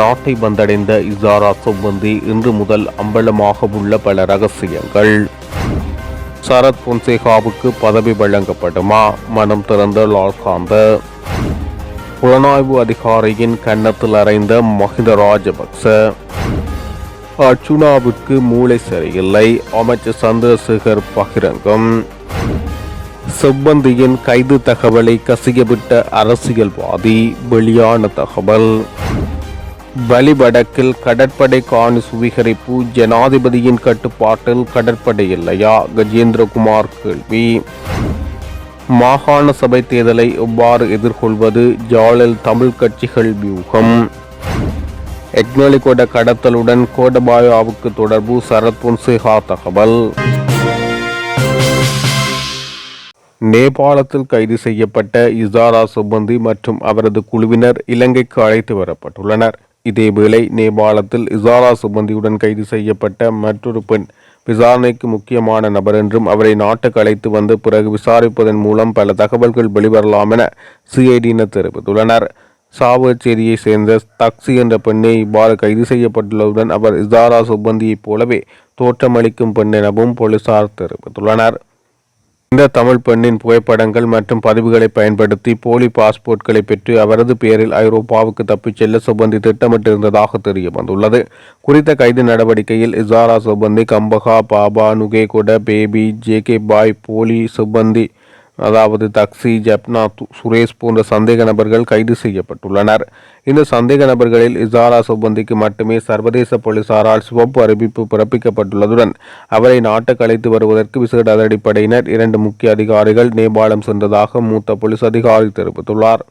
நாட்டை வந்தடைந்த இசாரா சொம்பந்தி இன்று முதல் அம்பலமாக உள்ள பல ரகசியங்கள். சரத் பொன்சேகாவுக்கு பதவி வழங்கப்படுமா? மனம் திறந்த லால்காந்த. புலனாய்வு அதிகாரியின் கன்னத்தில் அறைந்த மஹிந்த ராஜபக்ச. அர்ச்சுனாவுக்கு மூளை சரியில்லை. அமைச்சர் சந்திரசேகர் பகிரங்கம். செவ்வந்தியின் கைது தகவலை கசியவிட்ட அரசியல்வாதி வெளியான தகவல். வலிவடக்கில் கடற்படை காணி சுவீகரிப்பு ஜனாதிபதியின் கட்டுப்பாட்டில் கடற்படை இல்லையா கஜேந்திரகுமார் கேள்வி. மாகாண சபை தேர்தலை எவ்வாறு எதிர்கொள்வது? ஜாலில் தமிழ் கட்சிகள் வியூகம். எக்னலிகோட கடத்தலுடன் கோடபாயாவுக்கு தொடர்பு சரத் பொன்சேகா தகவல். நேபாளத்தில் கைது செய்யப்பட்ட இசாரா சுபந்தி மற்றும் அவரது குழுவினர் இலங்கைக்கு அழைத்து வரப்பட்டுள்ளனர். இதேவேளை நேபாளத்தில் இசாரா சுமந்தியுடன் கைது செய்யப்பட்ட மற்றொரு பெண் விசாரணைக்கு முக்கியமான நபர் என்றும் அவரை நாட்டுக்கு அழைத்து வந்து பிறகு விசாரிப்பதன் மூலம் பல தகவல்கள் வெளிவரலாம் என சிஐடியினர் தெரிவித்துள்ளனர். சாவச்சேரியை சேர்ந்த தக்சி என்ற பெண்ணை இவ்வாறு கைது செய்யப்பட்டுள்ளதுடன் அவர் இசாரா சுபந்தியைப் போலவே தோற்றமளிக்கும் பெண் எனவும் போலீசார் தெரிவித்துள்ளனர். இந்த தமிழ் பெண்ணின் புகைப்படங்கள் மற்றும் பதிவுகளை பயன்படுத்தி போலி பாஸ்போர்ட்களை பெற்று அவரது பெயரில் ஐரோப்பாவுக்கு தப்பிச் செல்ல சுபந்தி திட்டமிட்டிருந்ததாக தெரிய வந்துள்ளது. குறித்த கைது நடவடிக்கையில் இசாரா சுபந்தி கம்பகா பாபா நுகேகொட பேபி ஜே கே பாய் போலி சுபந்தி அதாவது தக்சி ஜப்னா சுரேஷ் போன்ற சந்தேக நபர்கள் கைது செய்யப்பட்டுள்ளனர். இந்த சந்தேக நபர்களில் இசாரா சுபந்திக்கு மட்டுமே சர்வதேச போலீசாரால் சிவப்பு அறிவிப்பு பிறப்பிக்கப்பட்டுள்ளதுடன் அவரை நாட்டுக்கு அழைத்து வருவதற்கு விசேட அதிரடிப்படையினர் இரண்டு முக்கிய அதிகாரிகள் நேபாளம் சென்றதாக மூத்த போலீஸ் அதிகாரி தெரிவித்துள்ளார்.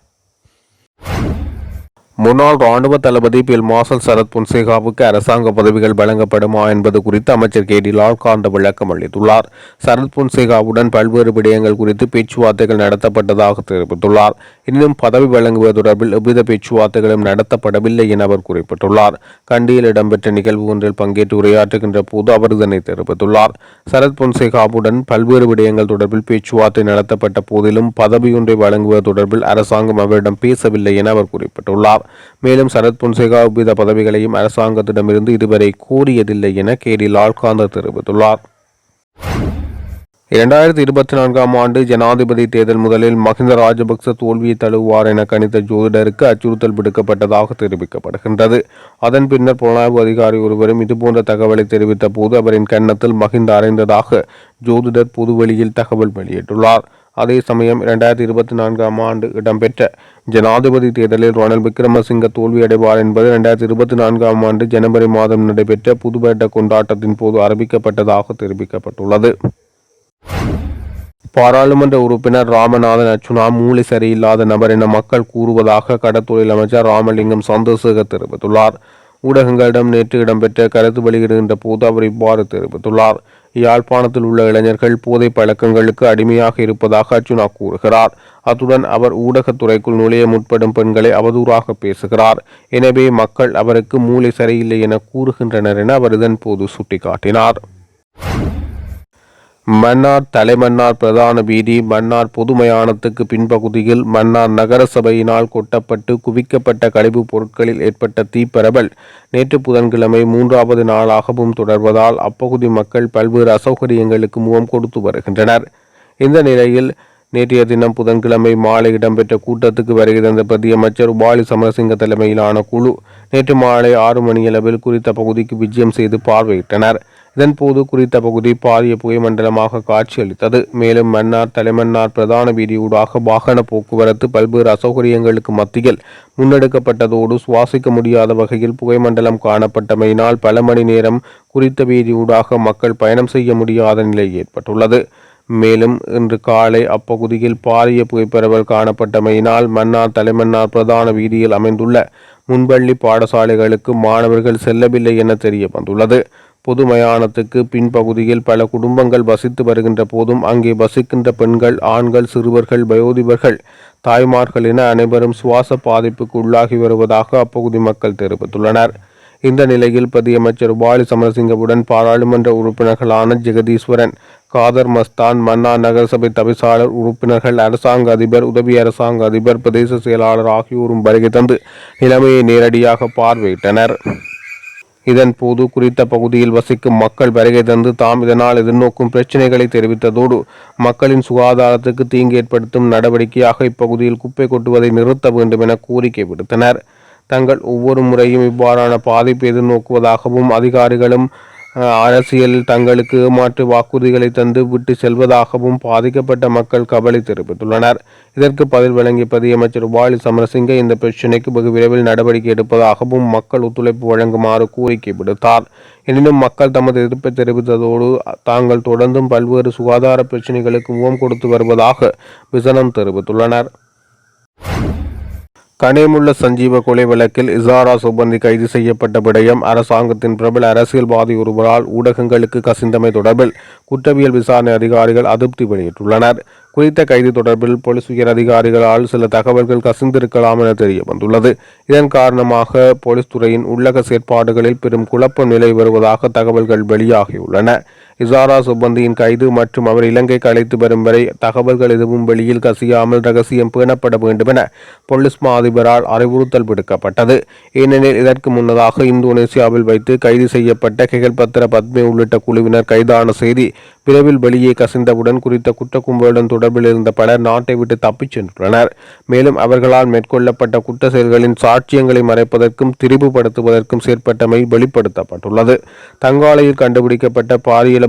முன்னாள் ராணுவ தளபதி பில் மார்ஷல் சரத் புன்சேகாவுக்கு அரசாங்க பதவிகள் வழங்கப்படுமா என்பது குறித்து அமைச்சர் கே டி லால்காந்த விளக்கம் அளித்துள்ளார். சரத் புன்சேகாவுடன் பல்வேறு விடயங்கள் குறித்து பேச்சுவார்த்தைகள் நடத்தப்பட்டதாக தெரிவித்துள்ளார். இன்னும் பதவி வழங்குவது தொடர்பில் எவ்வித பேச்சுவார்த்தைகளும் நடத்தப்படவில்லை என அவர் குறிப்பிட்டுள்ளார். கண்டியில் இடம்பெற்ற நிகழ்வு ஒன்றில் பங்கேற்று உரையாற்றுகின்ற போது அவர் இதனை தெரிவித்துள்ளார். சரத் புன்சேகாவுடன் பல்வேறு விடயங்கள் தொடர்பில் பேச்சுவார்த்தை நடத்தப்பட்ட போதிலும் பதவியொன்றை வழங்குவது தொடர்பில் அரசாங்கம் அவரிடம் பேசவில்லை என அவர் குறிப்பிட்டுள்ளார். மேலும் சரத் பொன்சேகா உபித பதவிகளையும் அரசாங்கத்திடமிருந்து இதுவரை கோரியதில்லை என கே டி லால்காந்த தெரிவித்துள்ளார். இரண்டாயிரத்தி இருபத்தி நான்காம் ஆண்டு ஜனாதிபதி தேர்தல் முதலில் மஹிந்த ராஜபக்ச தோல்வியை தழுவார் என கணித்த ஜோதிடருக்கு அச்சுறுத்தல் விடுக்கப்பட்டதாக தெரிவிக்கப்படுகின்றது. அதன் பின்னர் புலனாய்வு அதிகாரி ஒருவரும் இதுபோன்ற தகவலை தெரிவித்த போது அவரின் கன்னத்தில் மஹிந்த அறைந்ததாக ஜோதிடர் பொதுவெளியில் தகவல் வெளியிட்டுள்ளார். அதே சமயம் இரண்டாயிரத்தி இருபத்தி நான்காம் ஆண்டு இடம்பெற்ற ஜனாதிபதி தேர்தலில் ரணில் விக்ரமசிங்க தோல்வியடைவார் என்பது இரண்டாயிரத்தி இருபத்தி நான்காம் ஆண்டு ஜனவரி மாதம் நடைபெற்ற புதுவேட்ட கொண்டாட்டத்தின் போது அறிவிக்கப்பட்டதாக தெரிவிக்கப்பட்டுள்ளது. பாராளுமன்ற உறுப்பினர் ராமநாதன் அச்சுனா மூளை சரியில்லாத நபர் என மக்கள் கூறுவதாக கடத்தொழில் அமைச்சர் ராமலிங்கம் சந்திரசேகர் தெரிவித்துள்ளார். ஊடகங்களிடம் நேற்று இடம்பெற்ற கருத்து வெளியிடுகின்ற போது அவர் இவ்வாறு தெரிவித்துள்ளார். யாழ்ப்பாணத்தில் உள்ள இளைஞர்கள் போதை பழக்கங்களுக்கு அடிமையாக இருப்பதாக அர்ஜுனா கூறுகிறார். அத்துடன் அவர் ஊடகத்துறைக்குள் நுழைய முற்படும் பெண்களை அவதூறாக பேசுகிறார். எனவே மக்கள் அவருக்கு மூளை சரியில்லை என கூறுகின்றனர் என அவர் இதன் போது சுட்டிக்காட்டினார். மன்னார் தலைமன்னார் பிரதான வீதி மன்னார் பொதுமயானத்துக்கு பின்பகுதியில் மன்னார் நகர சபையினால் கொட்டப்பட்டு குவிக்கப்பட்ட கழிவுப் பொருட்களில் ஏற்பட்ட தீப்பரவல் நேற்று புதன்கிழமை மூன்றாவது நாளாகவும் தொடர்வதால் அப்பகுதி மக்கள் பல்வேறு அசௌகரியங்களுக்கு முகம் கொடுத்து வருகின்றனர். இந்த நிலையில் நேற்றைய தினம் புதன்கிழமை மாலை இடம்பெற்ற கூட்டத்துக்கு வருகை தந்த அமைச்சர் உபாலி சமரசிங்க தலைமையிலான குழு நேற்று மாலை ஆறு மணியளவில் குறித்த பகுதிக்கு விஜயம் செய்து பார்வையிட்டனர். இதன்போது குறித்த பகுதி பாரிய புகைமண்டலமாக காட்சியளித்தது. மேலும் மன்னார் தலைமன்னார் பிரதான வீதியூடாக வாகன போக்குவரத்து பல்வேறு அசௌகரியங்களுக்கு மத்தியில் முன்னெடுக்கப்பட்டதோடு சுவாசிக்க முடியாத வகையில் புகைமண்டலம் காணப்பட்டமையினால் பல மணி நேரம் குறித்த வீதியூடாக மக்கள் பயணம் செய்ய முடியாத நிலை ஏற்பட்டுள்ளது. மேலும் இன்று காலை அப்பகுதியில் பாரிய புகைப்பரவல் காணப்பட்டமையினால் மன்னார் தலைமன்னார் பிரதான வீதியில் அமைந்துள்ள முன்பள்ளி பாடசாலைகளுக்கு மாணவர்கள் செல்லவில்லை என தெரிய வந்துள்ளது. பொது மயானத்துக்கு பின்பகுதியில் பல குடும்பங்கள் வசித்து வருகின்ற போதும் அங்கே வசிக்கின்ற பெண்கள் ஆண்கள் சிறுவர்கள் வயோதிபர்கள் தாய்மார்கள் என அனைவரும் சுவாச பாதிப்புக்கு உள்ளாகி வருவதாக அப்பகுதி மக்கள் தெரிவித்துள்ளனர். இந்த நிலையில் பிரதியமைச்சர் உபாலி சமரசிங்கவுடன் பாராளுமன்ற உறுப்பினர்களான ஜெகதீஸ்வரன் காதர் மஸ்தான் மன்னா நகரசபை தவிசாளர் உறுப்பினர்கள் அரசாங்க அதிபர் உதவி அரசாங்க அதிபர் பிரதேச செயலாளர் ஆகியோரும் வருகை தந்து நிலைமையை நேரடியாக பார்வையிட்டனர். இதன் போது குறித்த பகுதியில் வசிக்கும் மக்கள் வருகை தந்து தாம் இதனால் எதிர்நோக்கும் பிரச்சினைகளை தெரிவித்ததோடு மக்களின் சுகாதாரத்துக்கு தீங்கு ஏற்படுத்தும் நடவடிக்கையாக இப்பகுதியில் குப்பை கொட்டுவதை நிறுத்த வேண்டும் என கோரிக்கை விடுத்தனர். தங்கள் ஒவ்வொரு முறையும் இவ்வாறான பாதிப்பு எதிர்நோக்குவதாகவும் அதிகாரிகளும் அரசியல் தங்களுக்கு மாற்று வாக்குறுதிகளை தந்து விட்டு செல்வதாகவும் பாதிக்கப்பட்ட மக்கள் கவலை தெரிவித்துள்ளனர். இதற்கு பதில் வழங்கிய பிரதியமைச்சர் வாலி சமரசிங்க இந்த பிரச்சினைக்கு வெகு விரைவில் நடவடிக்கை எடுப்பதாகவும் மக்கள் ஒத்துழைப்பு வழங்குமாறு கோரிக்கை விடுத்தார். எனினும் மக்கள் தமது எதிர்ப்பை தெரிவித்ததோடு தாங்கள் தொடர்ந்தும் பல்வேறு சுகாதார பிரச்சினைகளுக்கு முகம் கொடுத்து வருவதாக விசனம் தெரிவித்துள்ளனர். கனேமுள்ள சஞ்சீவ கொலை வழக்கில் இசாரா சுபந்தி கைது செய்யப்பட்ட விடயம் அரசாங்கத்தின் பிரபல அரசியல்வாதி ஒருவரால் ஊடகங்களுக்கு கசிந்தமை தொடர்பில் குற்றவியல் விசாரணை அதிகாரிகள் அதிருப்தி வெளியிட்டுள்ளனர். குறித்த கைது தொடர்பில் போலீஸ் உயர் அதிகாரிகளால் சில தகவல்கள் கசிந்திருக்கலாம் என தெரிய வந்துள்ளது இதன் காரணமாக போலீஸ் துறையின் உள்ளக செயற்பாடுகளில் பெரும் குழப்பம் நிலை வருவதாக தகவல்கள் வெளியாகியுள்ளன. இசாரா சுப்பந்தியின் கைது மற்றும் அவர் இலங்கைக்கு அழைத்து வரும் வரை தகவல்கள் எதுவும் வெளியில் கசியாமல் ரகசியம் பேணப்பட வேண்டும் என பொலிஸ் மா அதிபரால் அறிவுறுத்தல் விடுக்கப்பட்டது. ஏனெனில் இதற்கு முன்னதாக இந்தோனேசியாவில் வைத்து கைது செய்யப்பட்ட கெகல்பத்திர பத்மே உள்ளிட்ட குழுவினர் கைதான செய்தி விரைவில் வெளியே கசிந்தவுடன் குறித்த குற்ற கும்பலுடன் தொடர்பில் இருந்த பலர் நாட்டை விட்டு தப்பிச் சென்றுள்ளனர். மேலும் அவர்களால் மேற்கொள்ளப்பட்ட குற்ற செயல்களின் சாட்சியங்களை மறைப்பதற்கும் திரிவுபடுத்துவதற்கும் செயற்பட்டமை வெளிப்படுத்தப்பட்டுள்ளது. தங்காலையில் கண்டுபிடிக்கப்பட்ட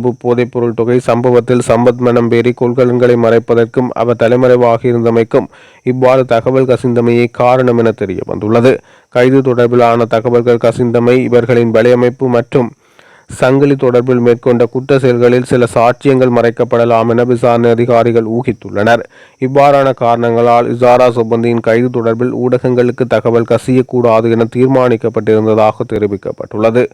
பாரியளவு போதைப்பொருள் தொகை சம்பவத்தில் சம்பத் மனம் பேரி கொள்கலன்களை மறைப்பதற்கும் அவர் தலைமறைவாக இருந்தமைக்கும் இவ்வாறு தகவல் கசிந்தமையே காரணம் என தெரிய வந்துள்ளது கைது தொடர்பிலான தகவல்கள் கசிந்தமை இவர்களின் வலையமைப்பு மற்றும் சங்கிலி தொடர்பில் மேற்கொண்ட குற்ற செயல்களில் சில சாட்சியங்கள் மறைக்கப்படலாம் என விசாரணை அதிகாரிகள் ஊகித்துள்ளனர். இவ்வாறான காரணங்களால் இசாரா சுபந்தியின் கைது தொடர்பில் ஊடகங்களுக்கு தகவல் கசியக்கூடாது என தீர்மானிக்கப்பட்டிருந்ததாக தெரிவிக்கப்பட்டுள்ளது.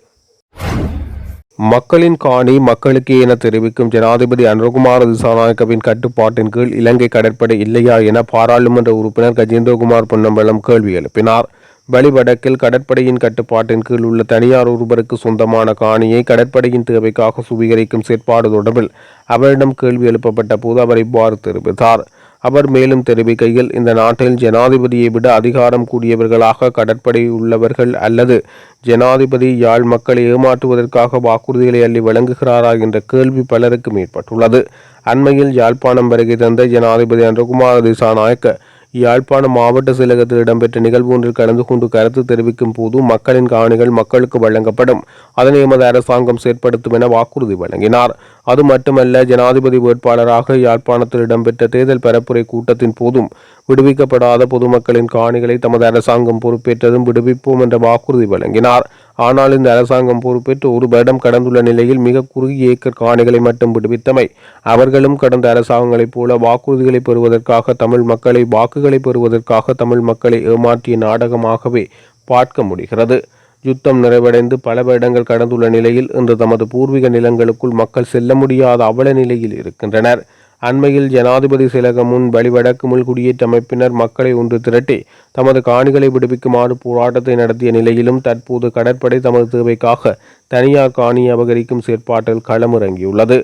மக்களின் காணி மக்களுக்கே என தெரிவிக்கும் ஜனாதிபதி அனுரகுமார திசாநாயக்கவின் கட்டுப்பாட்டின் கீழ் இலங்கை கடற்படை இல்லையா என பாராளுமன்ற உறுப்பினர் கஜேந்திரகுமார் பொன்னம்பலம் கேள்வி எழுப்பினார். வழிவடக்கில் கடற்படையின் கட்டுப்பாட்டின் கீழ் உள்ள தனியார் ஒருவருக்கு சொந்தமான காணியை கடற்படையின் தேவைக்காக சுவீகரிக்கும் செயற்பாடு தொடர்பில் அவரிடம் கேள்வி எழுப்பப்பட்ட போது அவர் இவ்வாறு தெரிவித்தார். அவர் மேலும் தெரிவிக்கையில் இந்த நாட்டில் ஜனாதிபதியை விட அதிகாரம் கூடியவர்களாக கடற்படை உள்ளவர்கள் அல்லது ஜனாதிபதி யாழ் மக்களை ஏமாற்றுவதற்காக வாக்குறுதிகளை அள்ளி வழங்குகிறாரா என்ற கேள்வி பலருக்கு ஏற்பட்டுள்ளது அண்மையில் யாழ்ப்பாணம் வருகை தந்த ஜனாதிபதி அன்றகுமார திசாநாயக்க யாழ்ப்பாணம் மாவட்ட செயலகத்தில் இடம்பெற்ற நிகழ்வு ஒன்றில் கலந்து கொண்டு கருத்து தெரிவிக்கும் போது மக்களின் காணிகள் மக்களுக்கு வழங்கப்படும். அதனை எமது அரசாங்கம் செயற்படுத்தும் என வாக்குறுதி வழங்கினார். அது மட்டுமல்ல ஜனாதிபதி வேட்பாளராக யாழ்ப்பாணத்தில் இடம்பெற்ற தேர்தல் பரப்புரை கூட்டத்தின் போதும் விடுவிக்கப்படாத பொதுமக்களின் காணிகளை தமது அரசாங்கம் பொறுப்பேற்றதும் விடுவிப்போம் என்ற வாக்குறுதி வழங்கினார். ஆனால் இந்த அரசாங்கம் பொறுப்பேற்று ஒரு வருடம் கடந்துள்ள நிலையில் மிக குறுகிய ஏக்கர் காணிகளை மட்டும் விடுவித்தமை. அவர்களும் கடந்த அரசாங்கங்களைப் போல வாக்குறுதிகளை பெறுவதற்காக தமிழ் மக்களை வாக்குகளை பெறுவதற்காக தமிழ் மக்களை ஏமாற்றிய நாடகமாகவே பார்க்க முடிகிறது. யுத்தம் நிறைவடைந்து பல வருடங்கள் கடந்துள்ள நிலையில் இன்று தமது பூர்வீக நிலங்களுக்குள் மக்கள் செல்ல முடியாத அவல நிலையில் இருக்கின்றனர். அண்மையில் ஜனாதிபதி செயலகம் முன் வழிவடக்கு முள் குடியேற்ற அமைப்பினர் மக்களை ஒன்று திரட்டி தமது காணிகளை விடுவிக்குமாறு போராட்டத்தை நடத்திய நிலையிலும் தற்போது கடற்படை தமது தேவைக்காக தனியார் காணி அபகரிக்கும் செயற்பாட்டில் களமிறங்கியுள்ளது.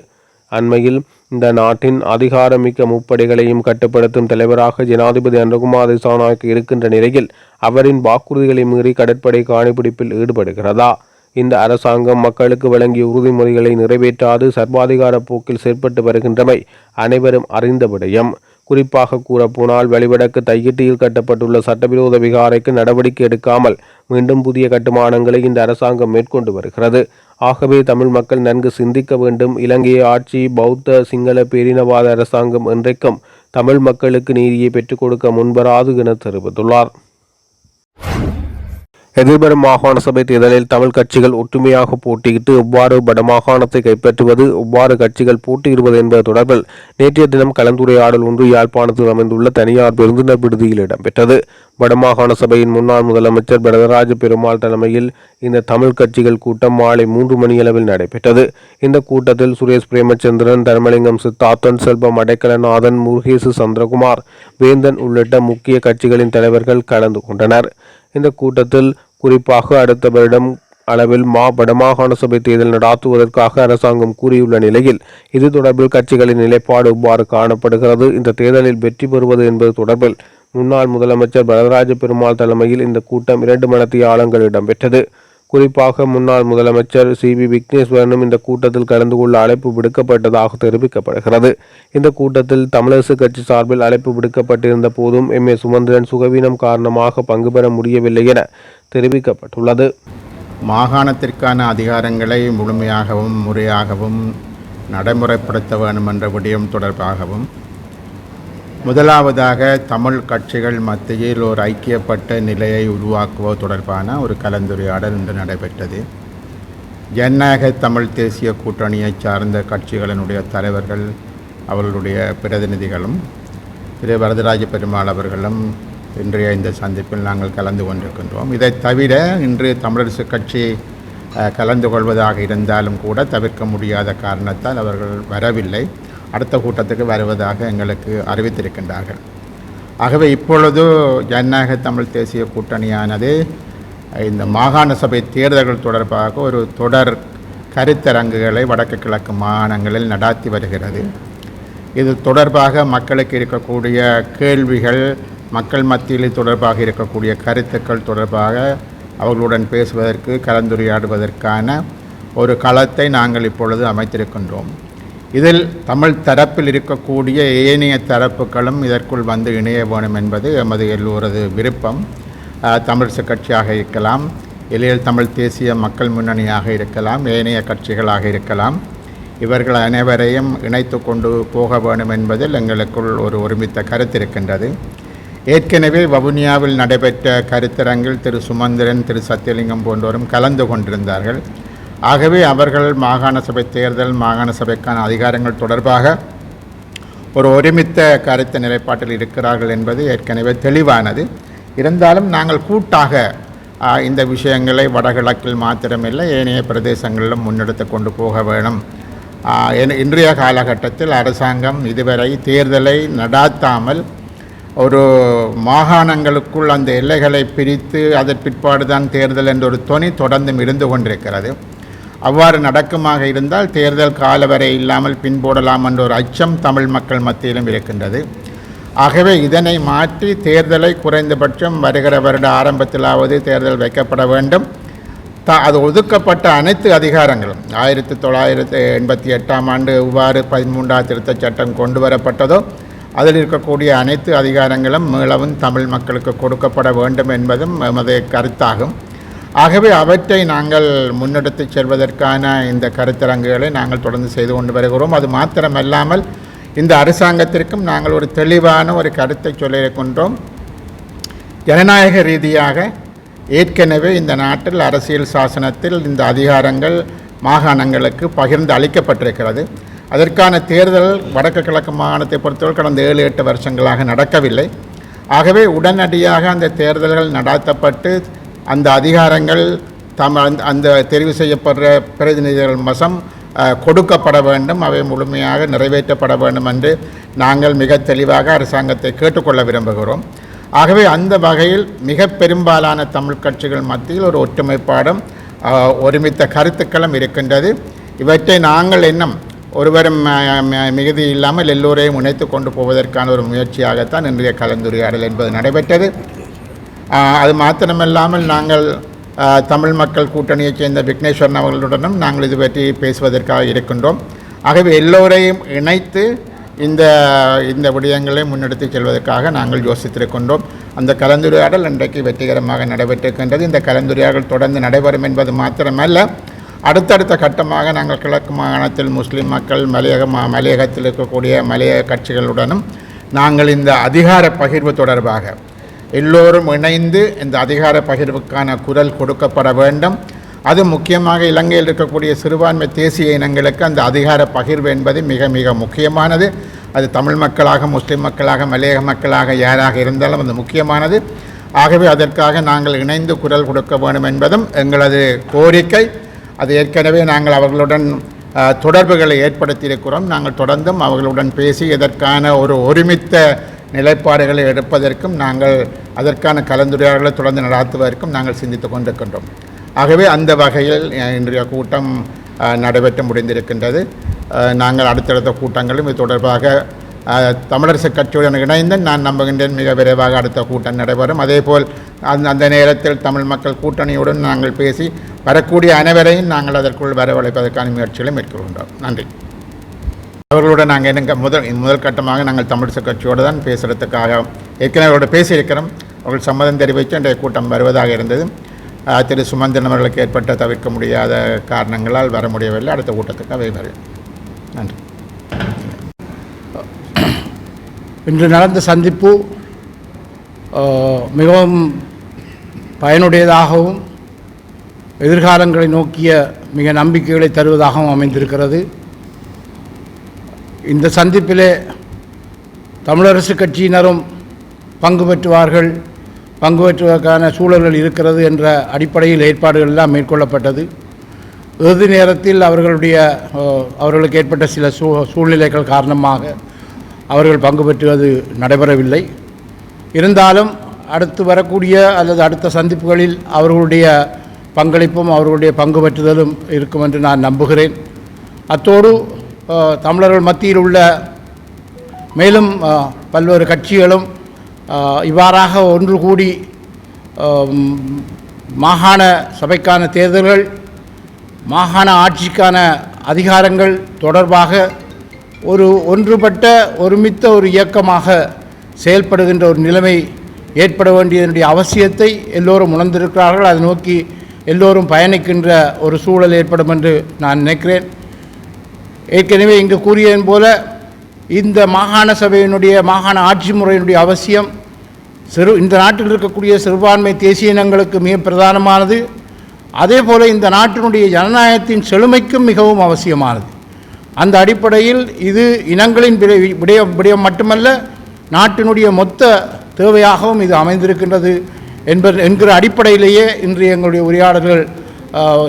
அண்மையில் இந்த நாட்டின் அதிகாரமிக்க முப்படைகளையும் கட்டுப்படுத்தும் தலைவராக ஜனாதிபதி அனுகுமார் திசாநாயக் இருக்கின்ற நிலையில் அவரின் வாக்குறுதிகளை மீறி கடற்படை காணிப்பிடிப்பில் ஈடுபடுகிறதா? இந்த அரசாங்கம் மக்களுக்கு வழங்கிய உறுதிமொழிகளை நிறைவேற்றாது சர்வாதிகார போக்கில் செயற்பட்டு வருகின்றமை அனைவரும் அறிந்த விடயம். குறிப்பாக கூறப்போனால் வெளிவடக்கு தையிட்டியில் கட்டப்பட்டுள்ள சட்டவிரோத விகாரைக்கு நடவடிக்கை எடுக்காமல் மீண்டும் புதிய கட்டுமானங்களை இந்த அரசாங்கம் மேற்கொண்டு வருகிறது. ஆகவே தமிழ் மக்கள் நன்கு சிந்திக்க வேண்டும். இலங்கை ஆட்சி பௌத்த சிங்கள பேரினவாத அரசாங்கம் என்றைக்கும் தமிழ் மக்களுக்கு நீதியை பெற்றுக் கொடுக்க முன்வராது என தெரிவித்துள்ளார். எதிர்வரும் மாகாண சபை தேர்தலில் தமிழ் கட்சிகள் ஒற்றுமையாக போட்டியிட்டு எவ்வாறு வடமாகாணத்தை கைப்பற்றுவது எவ்வாறு கட்சிகள் போட்டியிடுவது என்பது தொடர்பில் நேற்றைய தினம் கலந்துரையாடல் ஒன்று யாழ்ப்பாணத்தில் அமைந்துள்ள தனியார் விருந்தினர் விடுதியில் இடம்பெற்றது. வடமாகாண சபையின் முன்னாள் முதலமைச்சர் பரதராஜ பெருமாள் தலைமையில் இந்த தமிழ் கட்சிகள் கூட்டம் மாலை மூன்று மணியளவில் நடைபெற்றது. இந்த கூட்டத்தில் சுரேஷ் பிரேமச்சந்திரன் தர்மலிங்கம் சித்தார்த்தன் செல்வம் அடைக்கலநாதன் முருகேசு சந்திரகுமார் வேந்தன் உள்ளிட்ட முக்கிய கட்சிகளின் தலைவர்கள் கலந்து கொண்டனர். இந்த கூட்டத்தில் குறிப்பாக அடுத்த வருடம் அளவில் மா வடமாகாண சபை தேர்தல் நடாத்துவதற்காக அரசாங்கம் கூறியுள்ள நிலையில் இது தொடர்பில் கட்சிகளின் நிலைப்பாடு இவ்வாறு காணப்படுகிறது. இந்த தேர்தலில் வெற்றி பெறுவது என்பது தொடர்பில் முன்னாள் முதலமைச்சர் வரதராஜ பெருமாள் தலைமையில் இந்த கூட்டம் இரண்டு மணத்தியாலங்கள் இடம்பெற்றது குறிப்பாக முன்னாள் முதலமைச்சர் சி. வி விக்னேஸ்வரனும் இந்த கூட்டத்தில் கலந்து கொள்ள அழைப்பு விடுக்கப்பட்டதாக தெரிவிக்கப்படுகிறது. இந்த கூட்டத்தில் தமிழரசு கட்சி சார்பில் அழைப்பு விடுக்கப்பட்டிருந்த போதும் எம். ஏ. சுமந்திரன் சுகவீனம் காரணமாக பங்கு பெற முடியவில்லை என தெரிவிக்கப்பட்டுள்ளது. மாகாணத்திற்கான அதிகாரங்களை முழுமையாகவும் முறையாகவும் நடைமுறைப்படுத்த வேண்டும் என்ற விடயம் தொடர்பாகவும் முதலாவதாக தமிழ் கட்சிகள் மத்தியில் ஒரு ஐக்கியப்பட்ட நிலையை உருவாக்குவது தொடர்பான ஒரு கலந்துரையாடல் இன்று நடைபெற்றது. ஜனநாயக தமிழ் தேசிய கூட்டணியைச் சார்ந்த கட்சிகளினுடைய தலைவர்கள் அவர்களுடைய பிரதிநிதிகளும் திரு. வரதராஜ பெருமாள் அவர்களும் இன்றைய இந்த சந்திப்பில் நாங்கள் கலந்து கொண்டிருக்கின்றோம். இதை தவிர இன்று தமிழரசு கட்சி கலந்து கொள்வதாக இருந்தாலும் கூட தவிர்க்க முடியாத காரணத்தால் அவர்கள் வரவில்லை. அடுத்த கூட்டத்துக்கு வருவதாக எங்களுக்கு அறிவித்திருக்கின்றார்கள். ஆகவே இப்பொழுது ஜனநாயக தமிழ் தேசிய கூட்டணியானது இந்த மாகாண சபை தேர்தல்கள் தொடர்பாக ஒரு தொடர் கருத்தரங்குகளை வடக்கு கிழக்கு மாகாணங்களில் நடாத்தி வருகிறது. இது தொடர்பாக மக்களுக்கு இருக்கக்கூடிய கேள்விகள் மக்கள் மத்தியில் தொடர்பாக இருக்கக்கூடிய கருத்துக்கள் தொடர்பாக அவர்களுடன் பேசுவதற்கு கலந்துரையாடுவதற்கான ஒரு களத்தை நாங்கள் இப்பொழுது அமைத்திருக்கின்றோம். இதில் தமிழ் தரப்பில் இருக்கக்கூடிய ஏனைய தரப்புகளும் இதற்குள் வந்து இணைய வேணும் என்பது எமது எல்லோரது விருப்பம். அஹ், கட்சியாக இருக்கலாம் இளையல் தமிழ் தேசிய மக்கள் முன்னணியாக இருக்கலாம் ஏனைய கட்சிகளாக இருக்கலாம். இவர்கள் அனைவரையும் இணைத்து கொண்டு போக வேண்டும் என்பதில் எங்களுக்குள் ஒரு ஒருமித்த கருத்து இருக்கின்றது. ஏற்கனவே வவுனியாவில் நடைபெற்ற கருத்தரங்கில் திரு சுமந்திரன் திரு சத்தியலிங்கம் போன்றோரும் கலந்து கொண்டிருந்தார்கள். ஆகவே அவர்கள் மாகாண சபை தேர்தல் மாகாண சபைக்கான அதிகாரங்கள் தொடர்பாக ஒரு ஒருமித்த கருத்து நிலைப்பாட்டில் இருக்கிறார்கள் என்பது ஏற்கனவே தெளிவானது. இருந்தாலும் நாங்கள் கூட்டாக இந்த விஷயங்களை வடகிழக்கில் மாத்திரமில்லை ஏனைய பிரதேசங்களிலும் முன்னெடுத்து கொண்டு போக வேணும். இன்றைய காலகட்டத்தில் அரசாங்கம் இதுவரை தேர்தலை நடாத்தாமல் ஒரு மாகாணங்களுக்குள் அந்த எல்லைகளை பிரித்து அதன் பிற்பாடுதான் தேர்தல் என்ற ஒரு துணி தொடர்ந்தும் இருந்து கொண்டிருக்கிறது. அவ்வாறு நடக்குமாக இருந்தால் தேர்தல் காலவரை இல்லாமல் பின்போடலாம் என்ற ஒரு அச்சம் தமிழ் மக்கள் மத்தியிலும் இருக்கின்றது. ஆகவே இதனை மாற்றி தேர்தலை குறைந்தபட்சம் வருகிற வருட ஆரம்பத்திலாவது தேர்தல் வைக்கப்பட வேண்டும். த அது ஒதுக்கப்பட்ட அனைத்து அதிகாரங்களும். ஆயிரத்தி தொள்ளாயிரத்தி எண்பத்தி எட்டாம் ஆண்டு இவ்வாறு பதிமூன்றாம் திருத்தச் சட்டம் கொண்டு வரப்பட்டதோ அதில் இருக்கக்கூடிய அனைத்து அதிகாரங்களும் மீளவும் தமிழ் மக்களுக்கு கொடுக்கப்பட வேண்டும் என்பதும் எமது கருத்தாகும். ஆகவே அவற்றை நாங்கள் முன்னெடுத்துச் செல்வதற்கான இந்த கருத்தரங்குகளை நாங்கள் தொடர்ந்து செய்து கொண்டு வருகிறோம். அது மாத்திரமல்லாமல் இந்த அரசாங்கத்திற்கும் நாங்கள் ஒரு தெளிவான ஒரு கருத்தை சொல்லியிருக்கின்றோம் ஜனநாயக ரீதியாக ஏற்கனவே இந்த நாட்டில் அரசியல் சாசனத்தில் இந்த அதிகாரங்கள் மாகாணங்களுக்கு பகிர்ந்து அளிக்கப்பட்டிருக்கிறது. அதற்கான தேர்தல் வடக்கு கிழக்கு மாகாணத்தை பொறுத்தவரை கடந்த ஏழு எட்டு வருஷங்களாக நடக்கவில்லை. ஆகவே உடனடியாக அந்த தேர்தல்கள் நடாத்தப்பட்டு அந்த அதிகாரங்கள் தம் அந்த- அந்த தெரிவு செய்யப்படுற பிரதிநிதிகள் மசம் கொடுக்கப்பட வேண்டும் அவை முழுமையாக நிறைவேற்றப்பட வேண்டும் என்று நாங்கள் மிக தெளிவாக அரசாங்கத்தை கேட்டுக்கொள்ள விரும்புகிறோம். ஆகவே அந்த வகையில் மிக பெரும்பாலான தமிழ் கட்சிகள் மத்தியில் ஒரு ஒற்றுமைப்பாடும் ஒருமித்த கருத்துக்களும் இருக்கின்றது. இவற்றை நாங்கள் இன்னும் ஒருவரும் மிகுதி இல்லாமல் எல்லோரையும் இணைத்து கொண்டு போவதற்கான ஒரு முயற்சியாகத்தான் இன்றைய கலந்துரையாடல் என்பது நடைபெற்றது. அது மாத்திரமில்லாமல் நாங்கள் தமிழ் மக்கள் கூட்டணியைச் சேர்ந்த விக்னேஸ்வரன் அவர்களுடனும் நாங்கள் இது பற்றி பேசுவதற்காக இருக்கின்றோம். ஆகவே எல்லோரையும் இணைத்து இந்த இந்த விடயங்களை முன்னெடுத்து செல்வதற்காக நாங்கள் யோசித்திருக்கின்றோம். அந்த கலந்துரையாடல் இன்றைக்கு வெற்றிகரமாக நடைபெற்றிருக்கின்றது. இந்த கலந்துரையாடல் தொடர்ந்து நடைபெறும் என்பது மாத்திரமல்ல. அடுத்தடுத்த கட்டமாக நாங்கள் கிழக்கு மாகாணத்தில் முஸ்லீம் மக்கள் மலையக மா மலையகத்தில் இருக்கக்கூடிய மலையக கட்சிகளுடனும் நாங்கள் இந்த அதிகார பகிர்வு தொடர்பாக எல்லோரும் இணைந்து இந்த அதிகார பகிர்வுக்கான குரல் கொடுக்கப்பட வேண்டும். அது முக்கியமாக இலங்கையில் இருக்கக்கூடிய சிறுபான்மை தேசிய இனங்களுக்கு அந்த அதிகார பகிர்வு என்பது மிக மிக முக்கியமானது. அது தமிழ் மக்களாக முஸ்லிம் மக்களாக மலையக மக்களாக யாராக இருந்தாலும் அது முக்கியமானது. ஆகவே அதற்காக நாங்கள் இணைந்து குரல் கொடுக்க வேண்டும் என்பதும் எங்களது கோரிக்கை. அது ஏற்கனவே நாங்கள் அவர்களுடன் தொடர்புகளை ஏற்படுத்தியிருக்கிறோம். நாங்கள் தொடர்ந்தும் அவர்களுடன் பேசி இதற்கான ஒரு ஒருமித்த நிலைப்பாடுகளை எடுப்பதற்கும் நாங்கள் அதற்கான கலந்துரையாடலை தொடர்ந்து நடாத்துவதற்கும் நாங்கள் சிந்தித்துக் கொண்டிருக்கின்றோம். ஆகவே அந்த வகையில் இன்றைய கூட்டம் நடைபெற்று முடிந்திருக்கின்றது. நாங்கள் அடுத்தடுத்த கூட்டங்களும் இது தொடர்பாக தமிழரசு கட்சியுடன் இணைந்து நான் நம்புகின்றேன். மிக விரைவாக அடுத்த கூட்டம் நடைபெறும். அதேபோல் அந்த அந்த நேரத்தில் தமிழ் மக்கள் கூட்டணியுடன் நாங்கள் பேசி வரக்கூடிய அனைவரையும் நாங்கள் அதற்குள் வரவழைப்பதற்கான முயற்சிகளை மேற்கொள்கின்றோம். நன்றி. அவர்களோட நாங்கள் என்னங்க முதல் முதல் கட்டமாக நாங்கள் தமிழிசை கட்சியோடு தான் பேசுகிறதுக்காக ஏற்கனவே அவரோட பேசியிருக்கிறோம். அவர்கள் சம்மதம் தெரிவித்து இன்றைய கூட்டம் வருவதாக இருந்தது. திரு சுமந்திரன் அவர்களுக்கு ஏற்பட்ட தவிர்க்க முடியாத காரணங்களால் வர முடியவில்லை. அடுத்த கூட்டத்துக்கு அவை வரும் நன்றி. இன்று நடந்த சந்திப்பு மிகவும் பயனுடையதாகவும் எதிர்காலங்களை நோக்கிய மிக நம்பிக்கைகளை தருவதாகவும் அமைந்திருக்கிறது. இந்த சந்திப்பிலே தமிழரசு கட்சியினரும் பங்கு பெற்றுவார்கள். பங்கு பெற்றுவதற்கான சூழல்கள் இருக்கிறது என்ற அடிப்படையில் ஏற்பாடுகள் எல்லாம் மேற்கொள்ளப்பட்டது. இறுதி நேரத்தில் அவர்களுடைய அவர்களுக்கு ஏற்பட்ட சில சூ சூழ்நிலைகள் காரணமாக அவர்கள் பங்கு பெற்றுவது நடைபெறவில்லை. இருந்தாலும் அடுத்து வரக்கூடிய அல்லது அடுத்த சந்திப்புகளில் அவர்களுடைய பங்களிப்பும் அவர்களுடைய பங்கு பெற்றுதலும் இருக்கும் என்று நான் நம்புகிறேன். அத்தோடு தமிழர்கள் மத்தியில் உள்ள மேலும் பல்வேறு கட்சிகளும் இவ்வாறாக ஒன்று கூடி மாகாண சபைக்கான தேர்தல்கள் மாகாண ஆட்சிக்கான அதிகாரங்கள் தொடர்பாக ஒரு ஒன்றுபட்ட ஒருமித்த ஒரு இயக்கமாக செயல்படுகின்ற ஒரு நிலைமை ஏற்பட வேண்டியதனுடைய அவசியத்தை எல்லோரும் உணர்ந்திருக்கிறார்கள். அதை நோக்கி எல்லோரும் பயணிக்கின்ற ஒரு சூழல் ஏற்படும் என்று நான் நினைக்கிறேன். ஏற்கனவே இங்கு கூறியதன் போல இந்த மாகாண சபையினுடைய மாகாண ஆட்சி முறையினுடைய அவசியம் சிறு இந்த நாட்டில் இருக்கக்கூடிய சிறுபான்மை தேசிய இனங்களுக்கு மிக பிரதானமானது. அதே போல் இந்த நாட்டினுடைய ஜனநாயகத்தின் செழுமைக்கும் மிகவும் அவசியமானது. அந்த அடிப்படையில் இது இனங்களின் விடை- விடயம் விடயம் மட்டுமல்ல நாட்டினுடைய மொத்த தேவையாகவும் இது அமைந்திருக்கின்றது என்பது என்கிற அடிப்படையிலேயே இன்று எங்களுடைய உரையாடல்கள்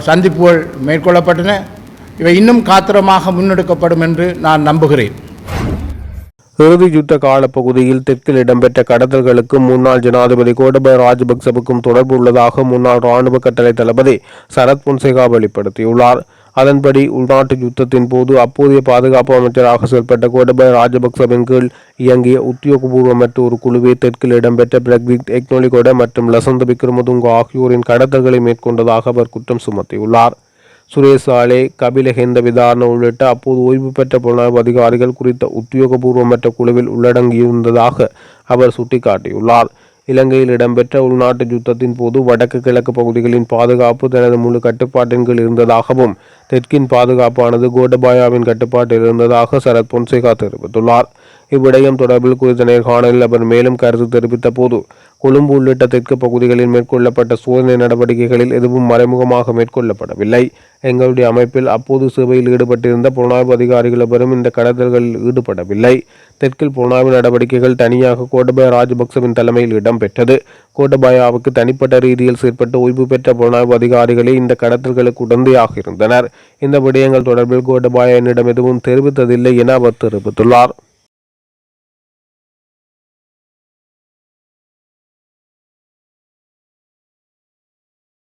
சந்திப்புகள் மேற்கொள்ளப்பட்டன. இவை இன்னும் காத்திரமாக முன்னெடுக்கப்படும் என்று நான் நம்புகிறேன். இறுதி யுத்த காலப்பகுதியில் தெற்கில் இடம்பெற்ற கடத்தல்களுக்கும் முன்னாள் ஜனாதிபதி கோடபய ராஜபக்சவுக்கும் தொடர்பு உள்ளதாக முன்னாள் ராணுவ கட்டளை தளபதி சரத் பொன்சேகா வெளிப்படுத்தியுள்ளார். அதன்படி உள்நாட்டு யுத்தத்தின் போது அப்போதைய பாதுகாப்பு அமைச்சராக செயல்பட்ட கோடபய ராஜபக்சவின் கீழ் இயங்கிய உத்தியோகபூர்வமற்ற ஒரு குழுவே தெற்கில் இடம்பெற்ற பிரக்வித் எக்னோலிகோட மற்றும் லசந்த விக்ரமதுங்க ஆகியோரின் கடத்தல்களை மேற்கொண்டதாக அவர் குற்றம் சுமத்தியுள்ளார். சுரேஷ் ஆலே கபிலஹேந்த விதாரண உள்ளிட்ட அப்போது ஓய்வு பெற்ற புலனாய்வு அதிகாரிகள் குறித்த உத்தியோகபூர்வமற்ற குழுவில் உள்ளடங்கியிருந்ததாக அவர் சுட்டிக்காட்டியுள்ளார். இலங்கையில் இடம்பெற்ற உள்நாட்டு யுத்தத்தின் போது வடக்கு கிழக்கு பகுதிகளின் பாதுகாப்பு தனது முழு கட்டுப்பாட்டின் கீழ் இருந்ததாகவும் தெற்கின் பாதுகாப்பானது கோடபாயாவின் கட்டுப்பாட்டில் இருந்ததாக சரத் பொன்சேகா தெரிவித்துள்ளார். இவ்விடயம் தொடர்பில் குறித்த நேர்காணலில் அவர் மேலும் கருத்து தெரிவித்த போது கொழும்பு உள்ளிட்ட தெற்கு பகுதிகளில் மேற்கொள்ளப்பட்ட சோதனை நடவடிக்கைகளில் எதுவும் மறைமுகமாக மேற்கொள்ளப்படவில்லை. எங்களுடைய அமைப்பில் அப்போது சேவையில் ஈடுபட்டிருந்த புலனாய்வு அதிகாரிகள் அவரும் இந்த கடத்தல்களில் ஈடுபடவில்லை. தெற்கில் புலனாய்வு நடவடிக்கைகள் தனியாக கோட்டபாய ராஜபக்சவின் தலைமையில் இடம்பெற்றது. கோட்டபாயாவுக்கு தனிப்பட்ட ரீதியில் செயற்பட்டு ஓய்வு பெற்ற புலனாய்வு அதிகாரிகளே இந்த கடத்தல்களுக்கு உடந்தையாக இருந்தனர். இந்த விடயங்கள் தொடர்பில் கோட்டபாயா என்னிடம் எதுவும் தெரிவித்ததில்லை என அவர் தெரிவித்துள்ளார்.